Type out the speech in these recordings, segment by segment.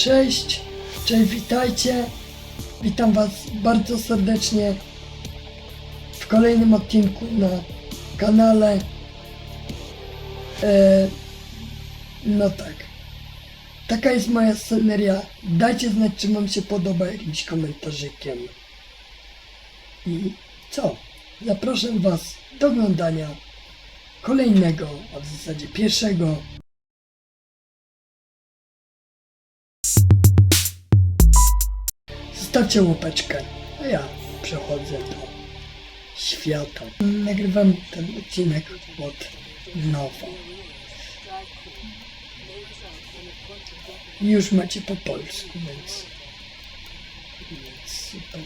Cześć, cześć, witajcie. Witam Was bardzo serdecznie w kolejnym odcinku na kanale. E, no tak. Taka jest moja sceneria. Dajcie znać, czy Wam się podoba jakimś komentarzykiem. I co? Zapraszam Was do oglądania kolejnego, a w zasadzie pierwszego Zostawcie łapeczkę, a ja przechodzę do świata. Nagrywam ten odcinek od nowa. Już macie po polsku, więc, więc super.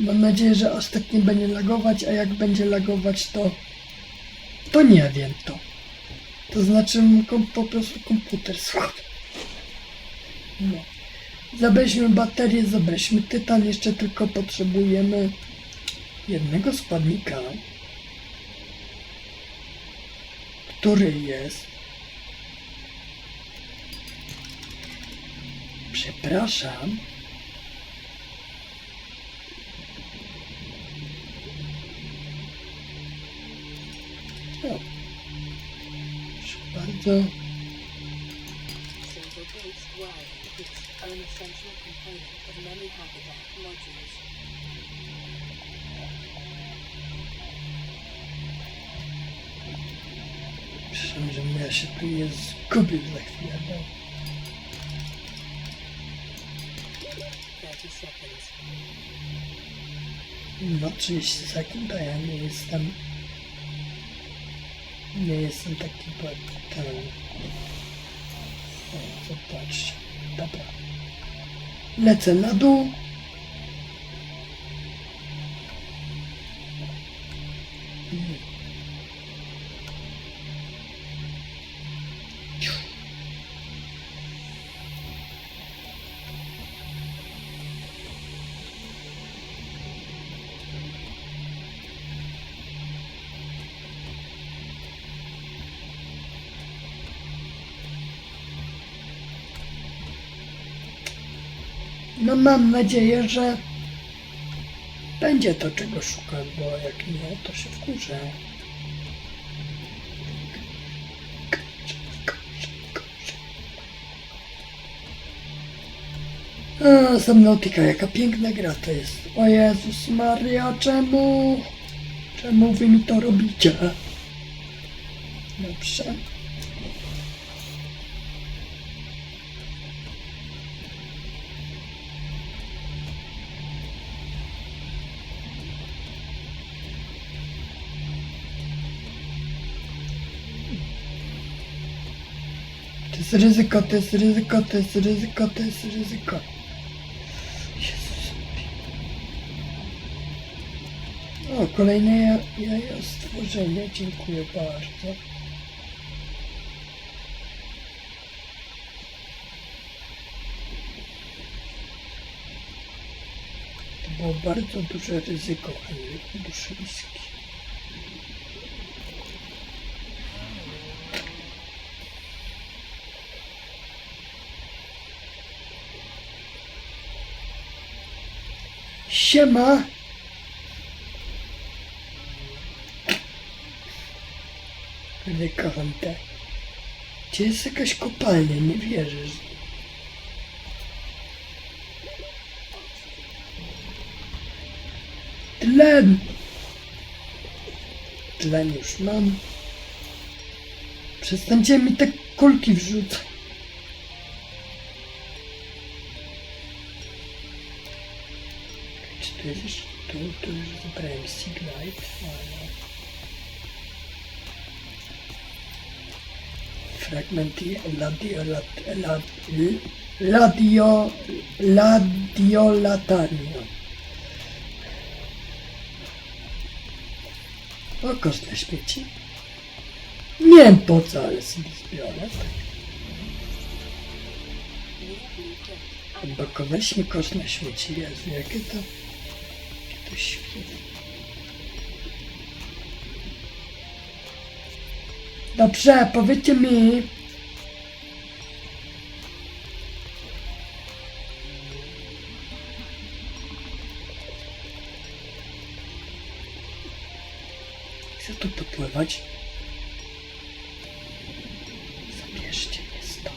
Mam nadzieję, że aż tak nie będzie lagować, a jak będzie lagować, to to nie wiem to. To znaczy po prostu komputer słaby. No. Zabierzmy baterię, zabierzmy tytan, jeszcze tylko potrzebujemy jednego składnika, który jest przepraszam. O, proszę bardzo is an essential component of many habitat modules. Przepraszam, że ja się tu nie zgubił za chwilę, bo 30 seconds. no 30 sekund, a ja nie jestem nie jestem taki ten zobaczcie, dobra lecę na dół No mam nadzieję, że będzie to czego szukam, bo jak nie, to się wkurzę. A, Subnautica, jaka piękna gra to jest. O Jezus Maria, czemu? Czemu wy mi to robicie? Dobrze. Ryzyko, to jest ryzyko, to jest ryzyko, to jest ryzyko. Jezus. O, kolejne ja- jajo stworzenie, dziękuję bardzo. To było bardzo duże ryzyko, ale nie duże. Siema! Kurde, kocham te. Gdzie jest jakaś kopalnia? Nie wierzysz. Tlen! Tlen już mam. Przestańcie mi te kulki wrzucać. Tu, zabrałem Siglite, ale... Fragmenty ladio, lat, lat, ladio, ladiolatarium. O, kosztne śmieci. Nie wiem po co, ale sobie zbiorę. Blueprint. Odblokować mi kosztne śmieci. Jezu, jakie to... Dobrze, powiedzcie mi. Chcę tu popływać. Zabierzcie mnie stąd.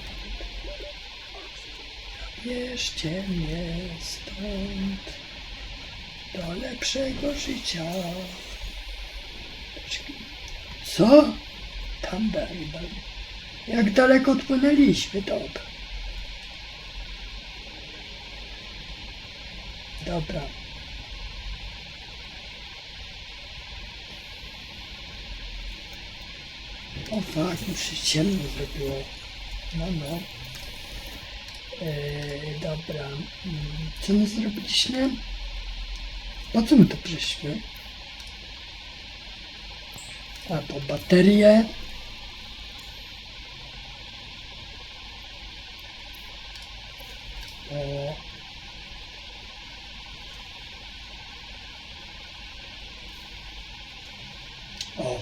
Zabierzcie mnie stąd. Do lepszego życia. Co? Tam dalej. Jak daleko odpłynęliśmy, dobra. Dobra. O fakt, już się ciemno zrobiło. No, no. Eee, dobra. Mm, Co my zrobiliśmy? Po co my to przyszliśmy? A, po baterię. O.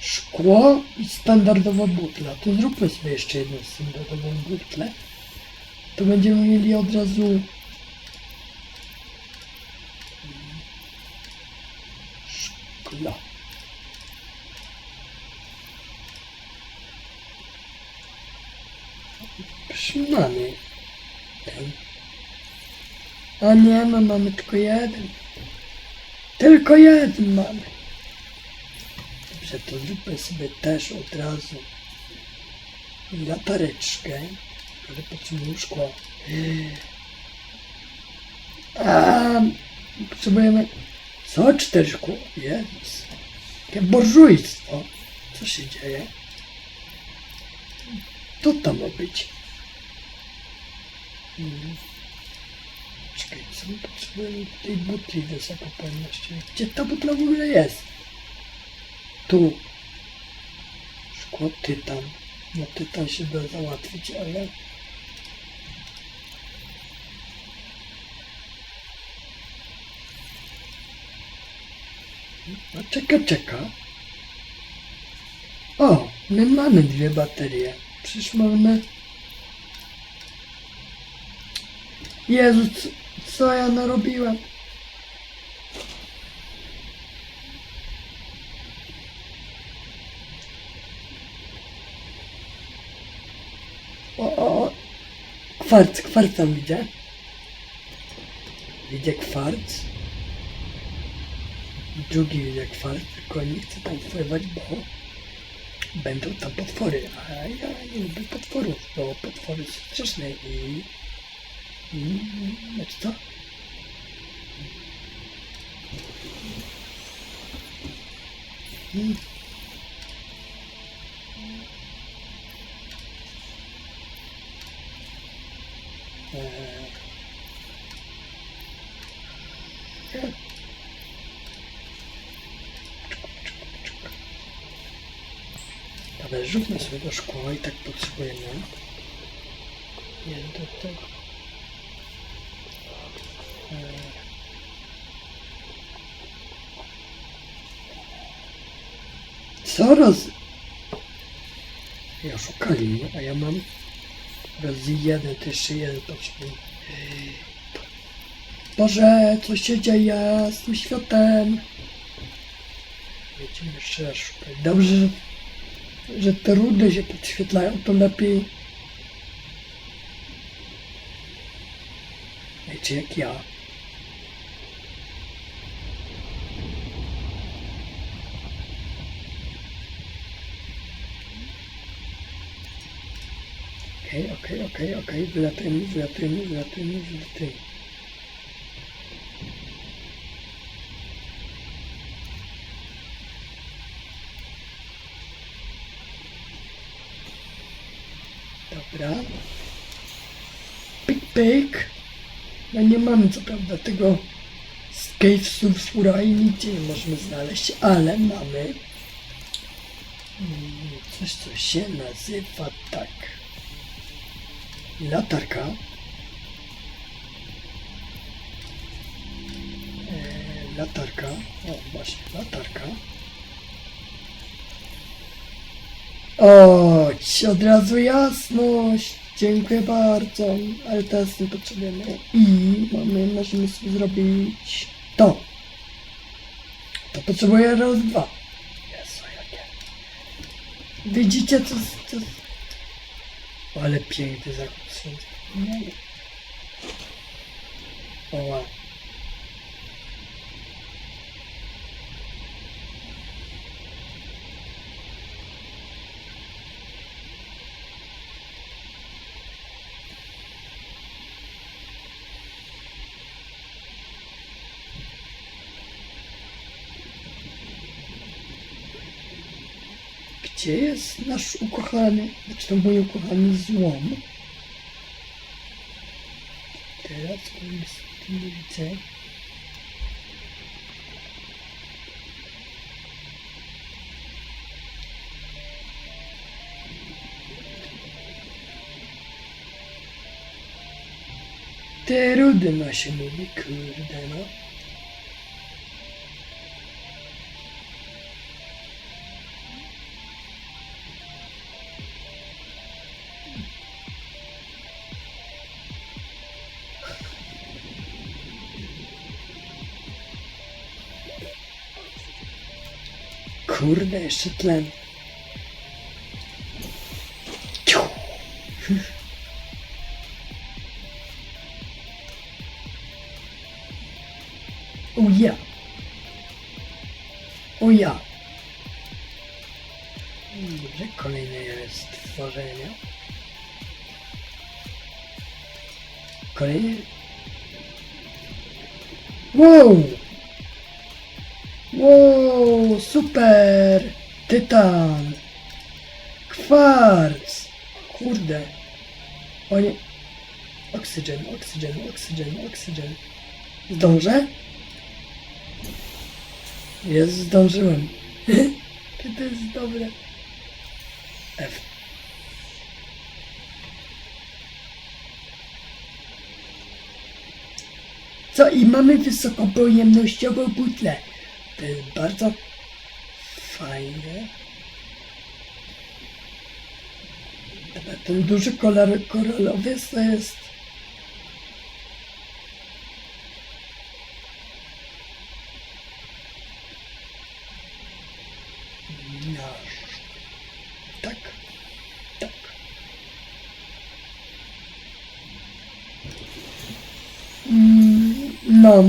Szkło i standardowa butla. To zróbmy sobie jeszcze jedną standardową butlę. To będziemy mieli od razu A nie, no mamy tylko jeden. Tylko jeden mamy. Dobrze, to zróbmy sobie też od razu latareczkę, ale potrzebujemy szkła. A, potrzebujemy... Co? Cztery szkło? Jezus. Jakie burżujstwo. Co się dzieje? Co to ma być? Hmm. Czekaj, potrzebujemy tej butli wysokopojemności? Gdzie ta butla w ogóle jest? Tu. Szkło tytan. No tytan się da załatwić, ale... No czeka, czeka. O, my mamy dwie baterie. Przecież mamy... Jezu, co, ja narobiłem? O, o, o. Kwarc, kwarca widzę. Widzę kwarc. Drugi widzę kwarc, tylko nie chcę tam wpływać, bo będą tam potwory. A ja nie lubię potworów, bo potwory są straszne i... znaczy co? Dobra, rzućmy sobie do szkła i tak potrzebujemy. Nie do tego. Co roz... Ja szukali a ja mam razy jeden, to jeszcze jeden potrzebuję. Boże, co się dzieje z tym światem? Będziemy jeszcze raz szukać. Dobrze, że, że te rudy się podświetlają, to lepiej. Wiecie jak ja. Okej, okej, okej, okej, wylatujemy, wylatujemy, wylatujemy, wylatujemy. Dobra. Pyk, pyk. No nie mamy co prawda tego z Cave Sulfura i nigdzie nie możemy znaleźć, ale mamy mm, coś, co się nazywa tak. Latarka. E, latarka. O, właśnie, latarka. O, od razu jasność. Dziękuję bardzo, ale teraz nie potrzebujemy. I mamy, możemy sobie zrobić to. To potrzebuję raz, dwa. Widzicie co... co... Ale piękny zachód słońca. Nie. Gdzie jest nasz ukochany, znaczy to mój ukochany złom? Teraz go nie widzę. Te rudy no się mówi, kurde no. Kurde, jeszcze tlen. Ciu. O ja. O ja. Dobrze, kolejne jest stworzenie. Kolejne. Wow! Wow, super! Tytan! Kwarc! Kurde! O nie! Oksygen, oksygen, oksygen, oksygen. Zdążę? Jest, zdążyłem. to jest dobre. F. Co i mamy wysokopojemnościową butlę. Jest bardzo fajne. Ten duży kolor koralowy to jest. Tak. Tak. No,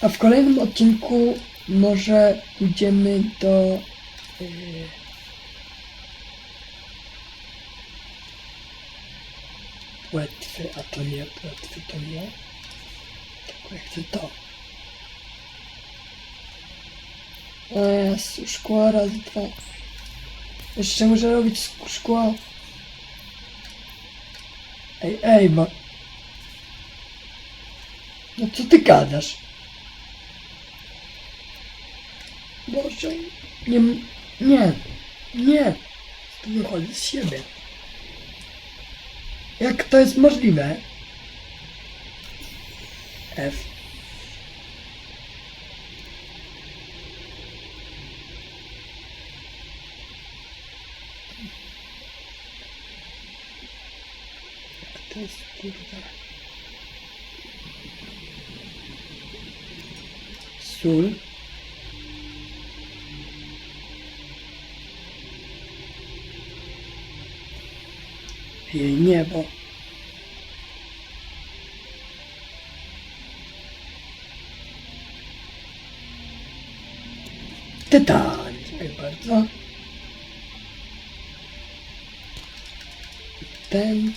a w kolejnym odcinku może pójdziemy do. Płetwy, a to nie, płetwy to nie. Tylko ja chcę to. Jezu, szkło raz, dwa. Jeszcze muszę robić szkło. Ej, ej, bo... No co ty gadasz? Boże, nie, nie, nie. Tu wychodzę z siebie. Jak to jest możliwe? F. To jest kurde? Sól. Jej niebo. Tytan, dziękuję bardzo. Ten,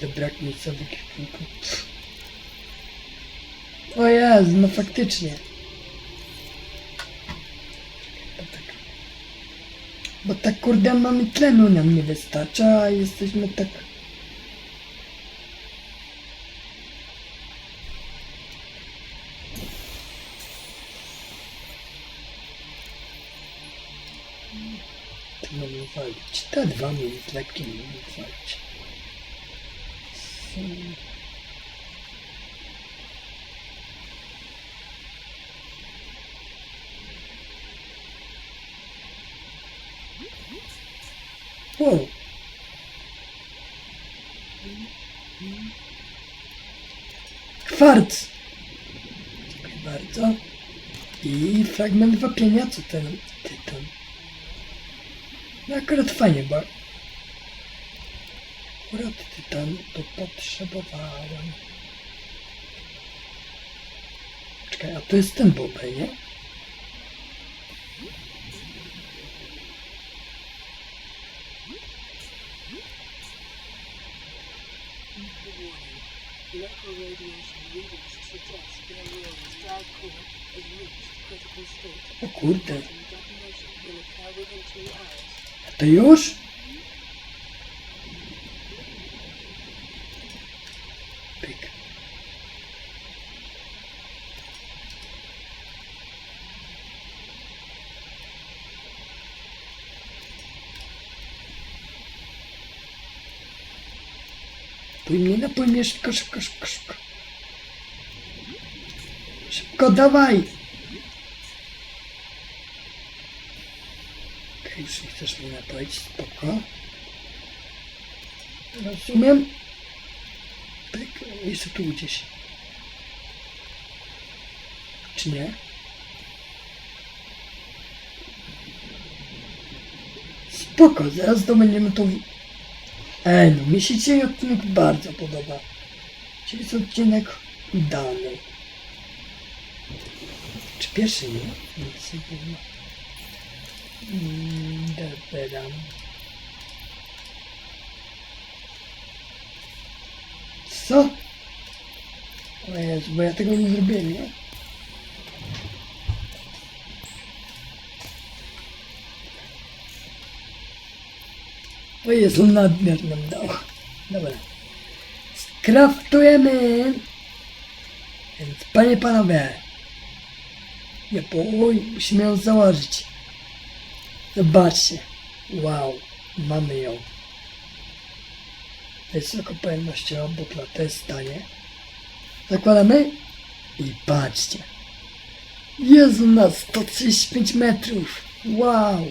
do brak miejscowych kwiatków. O Jezu, no faktycznie. Bo tak kurde mamy tlenu nam nie wystarcza, a jesteśmy tak... To mamy walić. Te dwa minut lekkie mamy walić. Dziękuję bardzo. I fragment wapienia, co ten tytan. No akurat fajnie, bo akurat tytan to potrzebowałem. Czekaj, a to jest ten bobel, nie? Local radiation readings suggest their world's drive core has reached critical state. O kurde, And detonation mnie, szybko, szybko, szybko, szybko. Szybko, dawaj! Okej, już nie chcesz mnie napoić, spoko. Rozumiem. Pyk, jeszcze tu gdzieś. Czy nie? Spoko, zaraz to będziemy to... Ej, no mi się dzisiaj odcinek bardzo podoba. Czyli jest odcinek udany. Czy pierwszy nie? Nic nie było. Dobra. Co? O Jezu, bo ja tego nie zrobiłem, nie? O Jezu, nadmiar nam dał. Dobra. Skraftujemy! Więc panie panowie, nie bój, musimy ją założyć. Zobaczcie. Wow, mamy ją. Wysokopojemnościowa butla, to jest stanie. Zakładamy i patrzcie. Jezu, na 135 metrów. Wow.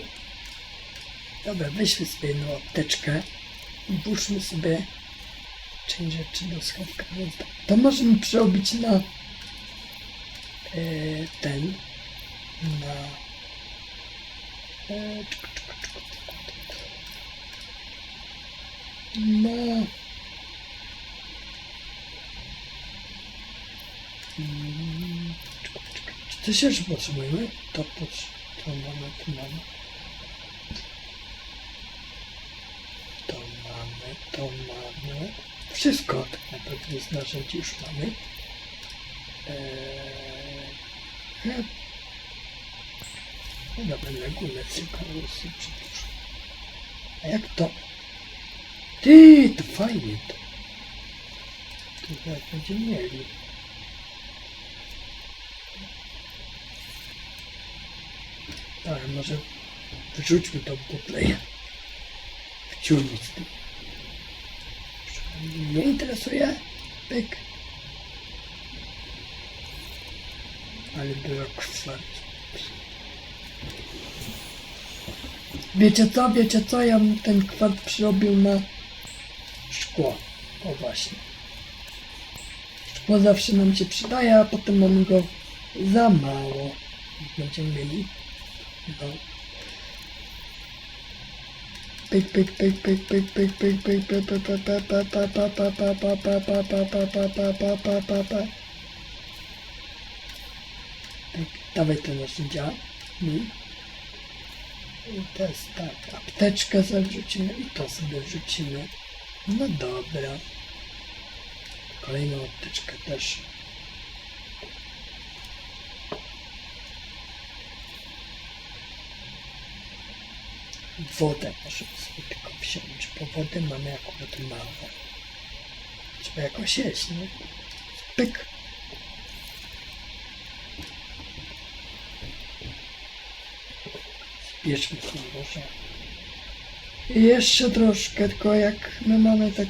Dobra, weźmy sobie jedną apteczkę włóżmy sobie część rzeczy do schowka. Tak, to możemy przerobić na e, ten, na czku. na Mm, czku. Czy coś jeszcze potrzebujemy? To, potrz- to mamy, to mamy. To mamy, to mamy. Wszystko tak naprawdę z narzędzi już mamy. Eee, no. na górę sobie przytuszę. A jak to? Ty, to fajnie to. To zaraz będziemy mieli. Ale może wyrzućmy tą butlę. Wciągnąć z Mnie interesuje. Pyk. Ale była kwart. Wiecie co, wiecie co? Ja bym ten kwart przerobił na szkło. O właśnie. Szkło zawsze nam się przydaje, a potem mamy go za mało. Będziemy mieli. No. Dawaj te narzędzia. Mi. I teraz tak, apteczkę sobie wrzucimy i to sobie wrzucimy. No dobra. Kolejną apteczkę też. Wodę może sobie tylko wziąć, bo wody mamy akurat mało. Trzeba jakoś jeść, nie? Pyk. Zbierzmy sobie może. I jeszcze troszkę, tylko jak my mamy tak...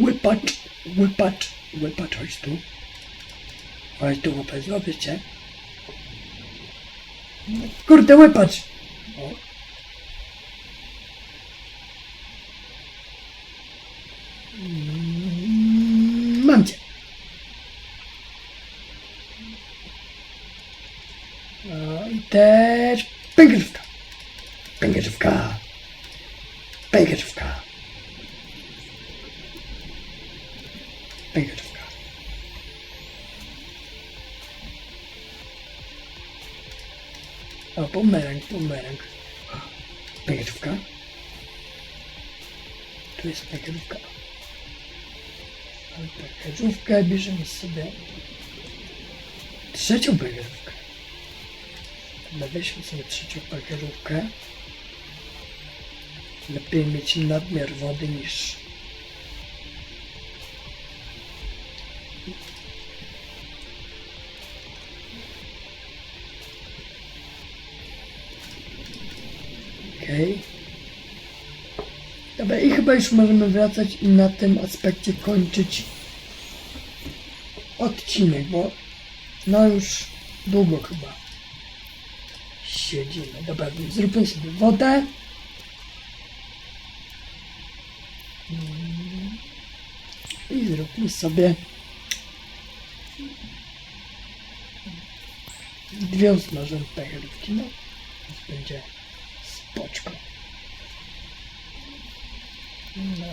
Łypacz, łypacz, łypacz, wypatrzeć tu. Ale tu łapę złapiecie. Kurde, łapać! Mam cię. No I te O, bumerang, bumerang. Pękerzówka. Tu jest pękerzówka. Pękerzówkę bierzemy sobie trzecią. Ale weźmy sobie trzecią pękerzówkę. Lepiej mieć nadmiar wody niż już możemy wracać i na tym aspekcie kończyć odcinek, bo no już długo chyba siedzimy. Dobra, więc zróbmy sobie wodę. I zróbmy sobie dwie usmażone pęcherówki, no. Więc będzie spoczko. No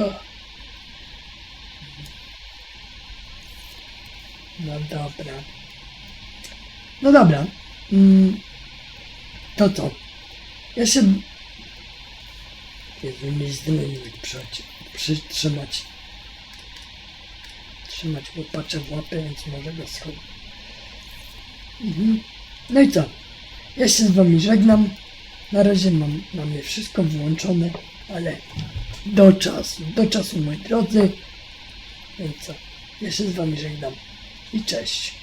i No dobra. No dobra. Mm, to co? Ja się... Jezu, zdymnik przychodzi. Przytrzymać. Trzymać łopacze w łapie, więc może go schodzę. Mhm. No i co? Ja się z wami żegnam. Na razie mam, mamy wszystko włączone, ale do czasu, do czasu moi drodzy. Więc co? Ja się z wami żegnam i cześć.